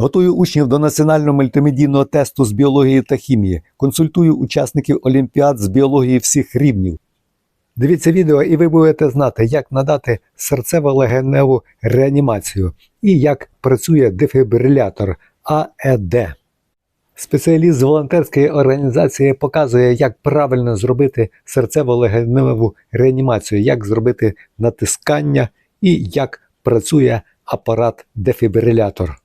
Готую учнів до національного мультимедійного тесту з біології та хімії. Консультую учасників олімпіад з біології всіх рівнів. Дивіться відео, і ви будете знати, як надати серцево-легеневу реанімацію і як працює дефібрилятор АЕД. Спеціаліст з волонтерської організації показує, як правильно зробити серцево-легеневу реанімацію, як зробити натискання і як працює апарат дефібрилятор.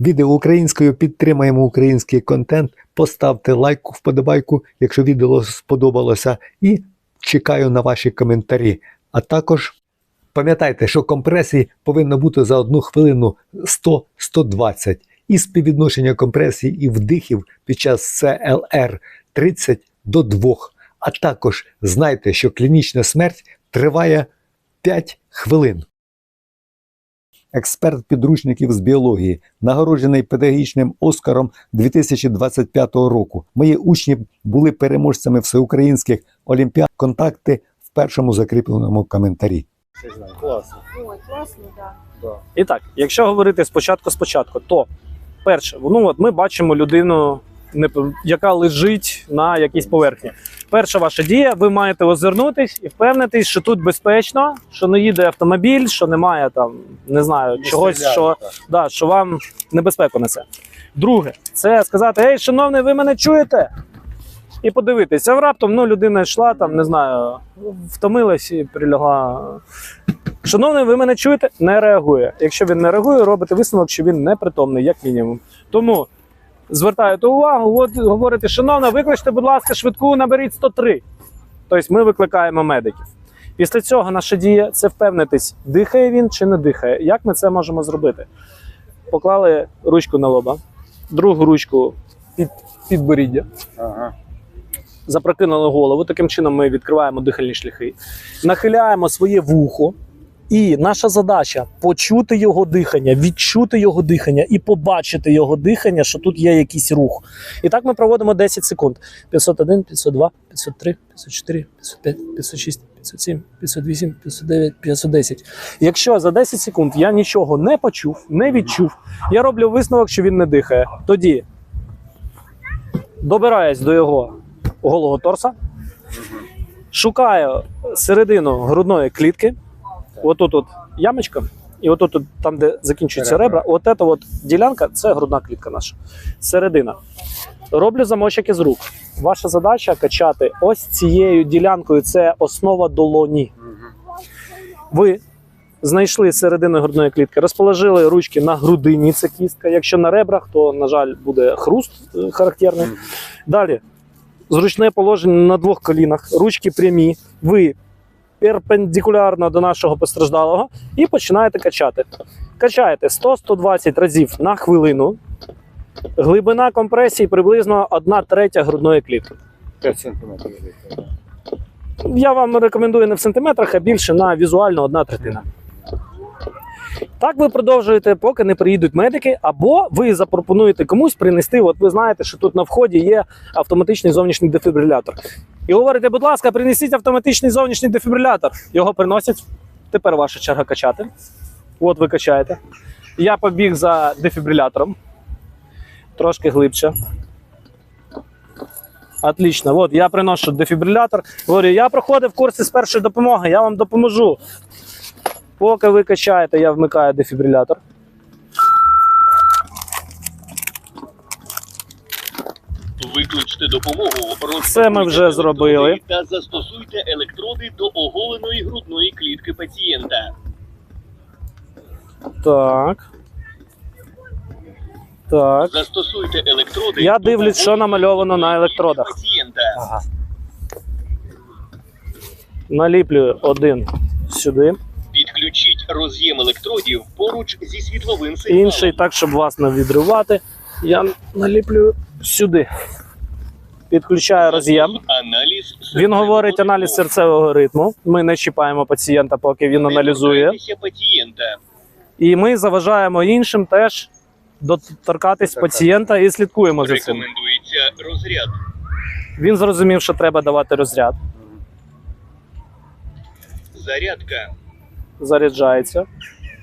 Відео українською підтримаємо український контент. Поставте лайк, вподобайку, якщо відео сподобалося, і чекаю на ваші коментарі. А також пам'ятайте, що компресій повинно бути за одну хвилину 100-120 і співвідношення компресій і вдихів під час CLR 30 до 2. А також знайте, що клінічна смерть триває 5 хвилин. Експерт підручників з біології, нагороджений педагогічним Оскаром 2025 року. Мої учні були переможцями всеукраїнських олімпіад. Контакти в першому закріпленому коментарі. Класно. Ой, класно, так. Да. І так, якщо говорити спочатку спочатку, то перше, ну от ми бачимо людину, яка лежить на якійсь поверхні. Перша ваша дія, ви маєте озирнутись і впевнитись, що тут безпечно, що не їде автомобіль, що немає там, не знаю, Не чогось, стріляють, що, так. да, що вам небезпеку несе. Друге, це сказати: Ей, шановний, ви мене чуєте? І подивитися, раптом ну, людина йшла, там, не знаю, втомилась і прилягла. Шановний, ви мене чуєте? Не реагує. Якщо він не реагує, робите висновок, що він непритомний, як мінімум. Тому звертаєте увагу, от говорите, шановна, викличте, будь ласка, швидку, наберіть 103. Тобто ми викликаємо медиків. Після цього наша дія це впевнитись, дихає він чи не дихає. Як ми це можемо зробити? Поклали ручку на лоба, другу ручку під підборіддя, Ага. запрокинули голову. Таким чином ми відкриваємо дихальні шляхи, нахиляємо своє вухо. І наша задача почути його дихання, відчути його дихання і побачити його дихання, що тут є якийсь рух. І так ми проводимо 10 секунд: 501, 502, 503, 504, 505, 506, 507, 508, 509, 510. Якщо за 10 секунд я нічого не почув, не відчув, я роблю висновок, що він не дихає. Тоді добираюсь до його голого торса, шукаю середину грудної клітки. Отут от ямочка, і отут, от, там, де закінчуються Ребра. от ця от ділянка це грудна клітка наша. Середина. Роблю замочок із рук. Ваша задача качати ось цією ділянкою. Це основа долоні. Ви знайшли середину грудної клітки, розположили ручки на грудині, це кістка. Якщо на ребрах, то, на жаль, буде хруст е, характерний. Далі. Зручне положення на двох колінах, ручки прямі. Ви перпендикулярно до нашого постраждалого і починаєте качати. Качаєте 100-120 разів на хвилину. Глибина компресії приблизно 1 третя грудної клітки. 5 сантиметрів. Я вам рекомендую не в сантиметрах, а більше на візуально одна третина. Так ви продовжуєте, поки не приїдуть медики, або ви запропонуєте комусь принести. От ви знаєте, що тут на вході є автоматичний зовнішній дефібрилятор. І говорите, будь ласка, принесіть автоматичний зовнішній дефібрилятор. Його приносять. Тепер ваша черга качати. От ви качаєте. Я побіг за дефібрилятором. Трошки глибше. Отлично. От я приношу дефібрилятор. Говорю, я проходив курси з першої допомоги, я вам допоможу. Поки ви качаєте, я вмикаю дефібрилятор. Викличте допомогу. Це ми вже зробили. Та застосуйте електроди до оголеної грудної клітки пацієнта. Так. Так. Застосуйте електроди. Я дивлюсь, що намальовано на електродах. Ага. Наліплюю один сюди, роз'єм електродів поруч зі світловим сигналом. інший так, щоб вас не відривати. Я наліплюю сюди. Підключаю роз'єм. Він говорить аналіз серцевого ритму. Ми не чіпаємо пацієнта, поки він аналізує. І ми заважаємо іншим теж доторкатись пацієнта і слідкуємо за цим. Рекомендується розряд. Він зрозумів, що треба давати розряд. Зарядка. Заряджається.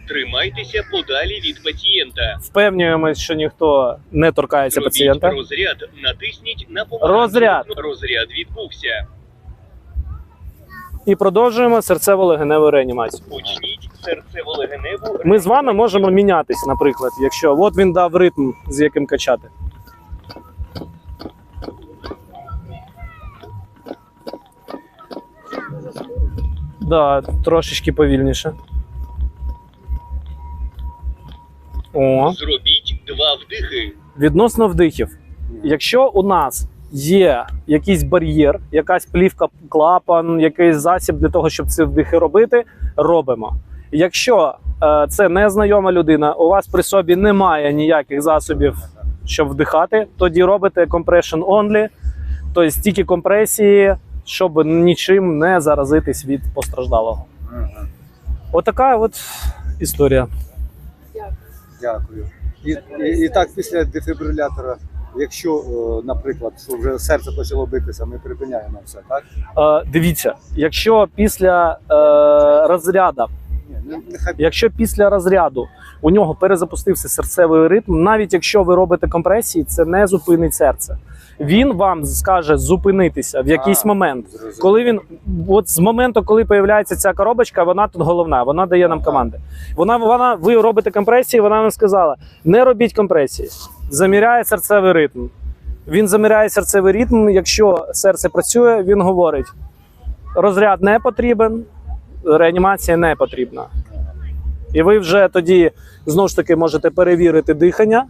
Тримайтеся подалі від пацієнта. Впевнюємось, що ніхто не торкається Зробіть пацієнта. розряд. Натисніть на помаранчеву Розряд. Розряд відбувся. І продовжуємо серцево-легеневу реанімацію. Почніть серцево-легеневу. Ми з вами можемо мінятись, наприклад, якщо от він дав ритм, з яким качати. Да, трошечки повільніше. О, Зробіть два вдихи. відносно вдихів. Якщо у нас є якийсь бар'єр, якась плівка, клапан, якийсь засіб для того, щоб ці вдихи робити, робимо. Якщо е, це незнайома людина, у вас при собі немає ніяких засобів, щоб вдихати, тоді робите compression only, тобто тільки компресії, щоб нічим не заразитись від постраждалого. Ага. Отака от історія. Дякую. І, і, і так після дефібрилятора, якщо, е, наприклад, що вже серце почало битися, ми припиняємо все, так? Е, дивіться, якщо після е, розряду нехай Якщо після розряду у нього перезапустився серцевий ритм, навіть якщо ви робите компресії, це не зупинить серце. Він вам скаже зупинитися в якийсь А, момент. Коли він от з моменту, коли появляється ця коробочка, вона тут головна, вона дає нам команди. Вона вона ви робите компресії, вона вам сказала: не робіть компресії, заміряє серцевий ритм. Він заміряє серцевий ритм. Якщо серце працює, він говорить: розряд не потрібен, реанімація не потрібна. І ви вже тоді знову ж таки можете перевірити дихання,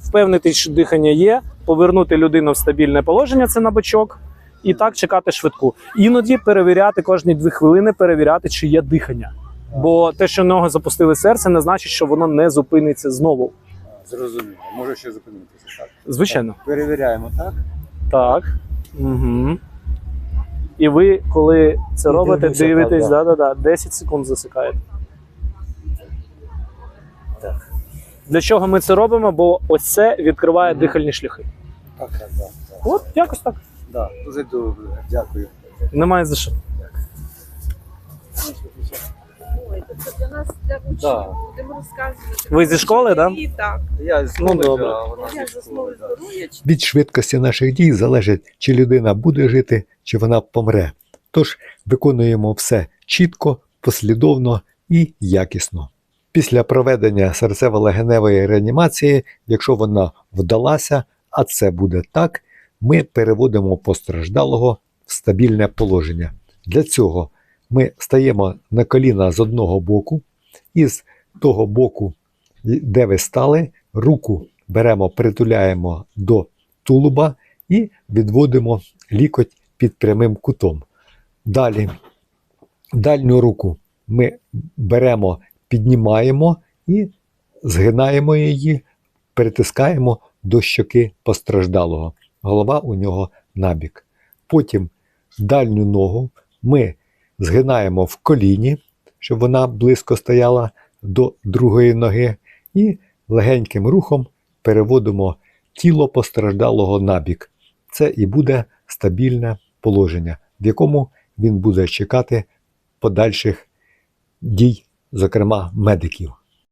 впевнитись, що дихання є, повернути людину в стабільне положення, це на бочок, і так чекати швидку. Іноді перевіряти кожні дві хвилини, перевіряти, чи є дихання. Бо те, що в нього запустили серце, не значить, що воно не зупиниться знову. Зрозуміло, може ще зупинитися. Так. Звичайно. Перевіряємо, так? Так. Угу. І ви, коли це І робите, дивитесь, так, да, да, да, 10 секунд засикаєте. Для чого ми це робимо? Бо ось це відкриває Мгм. дихальні шляхи. Так, так, так. так. От якось так. Да, добре, дякую. Немає за що. Ой, це для нас для учнів. Да. Будемо розказувати. Ви зі школи, да? Так. Я з Ну, добре. Я зі школи, да. здоров'я. Від швидкості наших дій залежить, чи людина буде жити, чи вона помре. Тож виконуємо все чітко, послідовно і якісно. Після проведення серцево-легеневої реанімації, якщо вона вдалася, а це буде так, ми переводимо постраждалого в стабільне положення. Для цього ми стаємо на коліна з одного боку, і з того боку, де ви стали, руку беремо, притуляємо до тулуба і відводимо лікоть під прямим кутом. Далі дальню руку ми беремо, піднімаємо і згинаємо її, притискаємо до щоки постраждалого. Голова у нього набік. Потім дальню ногу ми згинаємо в коліні, щоб вона близько стояла до другої ноги, і легеньким рухом переводимо тіло постраждалого набік. Це і буде стабільне положення, в якому він буде чекати подальших дій, зокрема медиків.